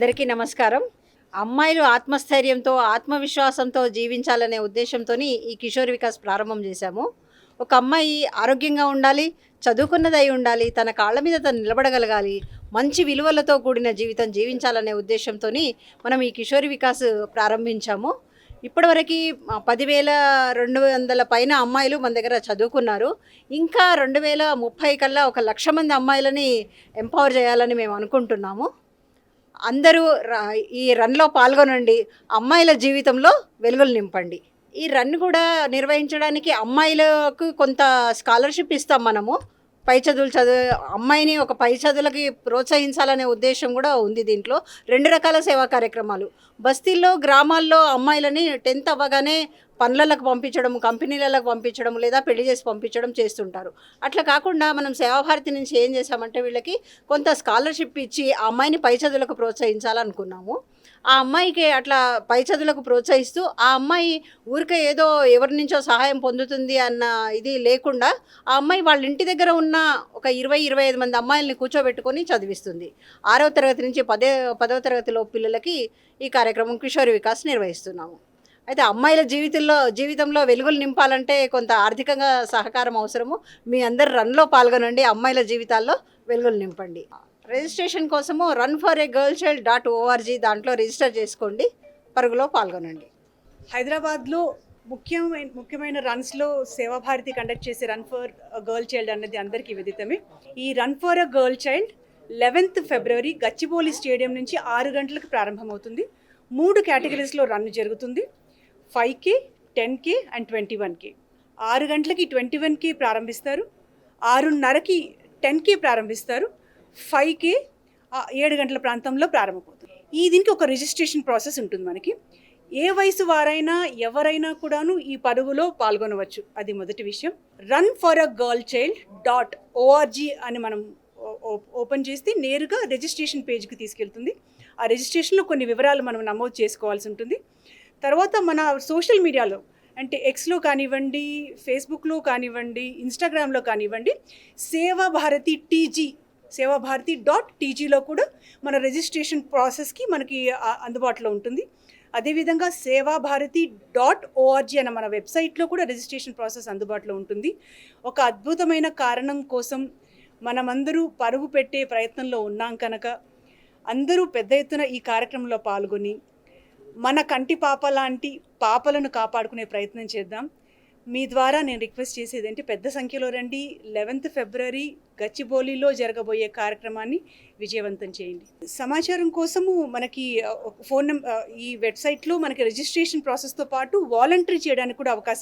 అందరికీ నమస్కారం. అమ్మాయిలు ఆత్మస్థైర్యంతో ఆత్మవిశ్వాసంతో జీవించాలనే ఉద్దేశంతో ఈ కిషోర్ వికాస్ ప్రారంభం చేశాము. ఒక అమ్మాయి ఆరోగ్యంగా ఉండాలి చదువుకున్నదై ఉండాలి తన కాళ్ళ మీద తను నిలబడగలగాలి మంచి విలువలతో కూడిన జీవితం జీవించాలనే ఉద్దేశంతో మనం ఈ కిషోర్ వికాస్ ప్రారంభించాము. ఇప్పటివరకు పదివేల రెండు వందల పైన అమ్మాయిలు మన దగ్గర చదువుకున్నారు. ఇంకా రెండు వేల ముప్పై కల్లా ఒక లక్ష మంది అమ్మాయిలని ఎంపవర్ చేయాలని మేము అనుకుంటున్నాము. అందరూ ర- ఈ రన్లో పాల్గొనండి. అమ్మాయిల జీవితంలో వెలుగులు నింపండి. ఈ రన్ కూడా నిర్వహించడానికి అమ్మాయిలకు కొంత స్కాలర్షిప్ ఇస్తాం మనము. పై చదువులు చదువు అమ్మాయిని ఒక పై చదువులకి ప్రోత్సహించాలనే ఉద్దేశం కూడా ఉంది దీంట్లో. రెండు రకాల సేవా కార్యక్రమాలు. బస్తీల్లో గ్రామాల్లో అమ్మాయిలని టెన్త్ అవ్వగానే పనులకు పంపించడం కంపెనీలకు పంపించడం లేదా పెళ్ళి చేసి పంపించడం చేస్తుంటారు. అట్లా కాకుండా మనం సేవాభారతి నుంచి ఏం చేసామంటే వీళ్ళకి కొంత స్కాలర్షిప్ ఇచ్చి ఆ అమ్మాయిని పై చదువులకు ప్రోత్సహించాలనుకున్నాము. ఆ అమ్మాయికి అట్లా పై చదువులకు ప్రోత్సహిస్తూ ఆ అమ్మాయి ఊరికే ఏదో ఎవరి నుంచో సహాయం పొందుతుంది అన్న ఇది లేకుండా ఆ అమ్మాయి వాళ్ళ ఇంటి దగ్గర ఉన్న ఒక ఇరవై ఇరవై ఐదు మంది అమ్మాయిల్ని కూర్చోబెట్టుకొని చదివిస్తుంది. ఆరవ తరగతి నుంచి పదే పదవ తరగతిలో పిల్లలకి ఈ కార్యక్రమం కిషోర్ వికాస్ నిర్వహిస్తున్నాము. అయితే అమ్మాయిల జీవితంలో జీవితంలో వెలుగులు నింపాలంటే కొంత ఆర్థికంగా సహకారం అవసరము. మీ అందరు రన్లో పాల్గొనండి. అమ్మాయిల జీవితాల్లో వెలుగులు నింపండి. రిజిస్ట్రేషన్ కోసము run for a girl child dot ORG దాంట్లో రిజిస్టర్ చేసుకోండి. పరుగులో పాల్గొనండి. హైదరాబాద్లో ముఖ్యమైన ముఖ్యమైన రన్స్లో సేవాభారతి కండక్ట్ చేసే రన్ ఫర్ గర్ల్ చైల్డ్ అన్నది అందరికీ విదితమే. ఈ run for a girl child eleventh February Gachibowli stadium నుంచి ఆరు గంటలకు ప్రారంభమవుతుంది. మూడు కేటగిరీస్లో రన్ జరుగుతుంది. Five K ten K and twenty one K. ఆరు గంటలకి ట్వంటీ వన్ కే ప్రారంభిస్తారు. ఆరున్నరకి టెన్ కే ప్రారంభిస్తారు. ఫైవ్కి ఏడు గంటల ప్రాంతంలో ప్రారంభమవుతుంది. ఈ దీనికి ఒక రిజిస్ట్రేషన్ ప్రాసెస్ ఉంటుంది మనకి. ఏ వయసు వారైనా ఎవరైనా కూడాను ఈ పరుగులో పాల్గొనవచ్చు. అది మొదటి విషయం. Run for a girl child dot ORG అని మనం ఓపెన్ చేస్తే నేరుగా రిజిస్ట్రేషన్ పేజ్కి తీసుకెళ్తుంది. ఆ రిజిస్ట్రేషన్లో కొన్ని వివరాలు మనం నమోదు చేసుకోవాల్సి ఉంటుంది. తర్వాత మన సోషల్ మీడియాలో అంటే ఎక్స్లో కానివ్వండి ఫేస్బుక్లో కానివ్వండి ఇన్స్టాగ్రామ్లో కానివ్వండి సేవా భారతి టీజీ సేవా భారతి డాట్ టీజీలో కూడా మన రిజిస్ట్రేషన్ ప్రాసెస్కి మనకి అందుబాటులో ఉంటుంది. అదేవిధంగా సేవా భారతి డాట్ ఓఆర్జీ అన్న మన వెబ్సైట్లో కూడా రిజిస్ట్రేషన్ ప్రాసెస్ అందుబాటులో ఉంటుంది. ఒక అద్భుతమైన కారణం కోసం మనమందరూ పరుగు పెట్టే ప్రయత్నంలో ఉన్నాం కనుక అందరూ పెద్ద ఎత్తున ఈ కార్యక్రమంలో పాల్గొని మన కంటి పాప లాంటి పాపలను కాపాడుకునే ప్రయత్నం చేద్దాం. మీ ద్వారా నేను రిక్వెస్ట్ చేసేది ఏంటి? పెద్ద సంఖ్యలో రండి. లెవెన్త్ ఫిబ్రవరి గచ్చిబౌలిలో జరగబోయే కార్యక్రమాన్ని విజయవంతం చేయండి. సమాచారం కోసము మనకి ఫోన్ నెంబర్ ఈ వెబ్సైట్లో మనకి రిజిస్ట్రేషన్ ప్రాసెస్తో పాటు వాలంటరీ చేయడానికి కూడా అవకాశం